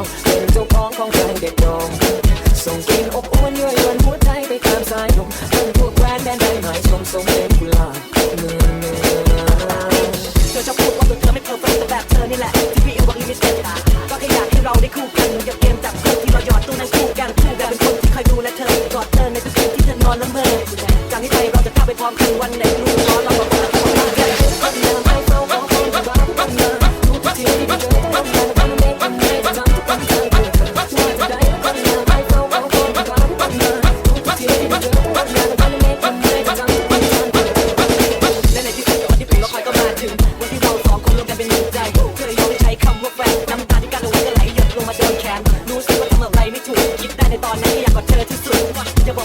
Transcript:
องเป็นเจ้าของของใครเด็ดดองส่งกลิ่นอบอวนยื่วยวนหัวใจไปตามสายลมเป็นพวกแหวนแดนใดหมายชมทรงเป็นกุหลาบเนื้อเนื้เธอชอบพูดว่าตัวเธอไม่เพอร์เฟคแต่แบบเธอนี่แหละที่พี่เอกลิมิเต็ดก็แค่อยากให้เราได้คู่กันหนูอยาเกมจับคู่ที่เราหยอดตู้นั้นคู่กันคู่แบบเป็นคนที่คอยดูแลเธอกอดเธอในทุกคืนที่เธอนอนละเมอจากนี้ไปเราจะก้าวไปพร้อมกันวันไหนรู้ เหมือนไรไม่ถูกคิดได้ในตอนนั้นอยากกอดเธอที่สุดจะบ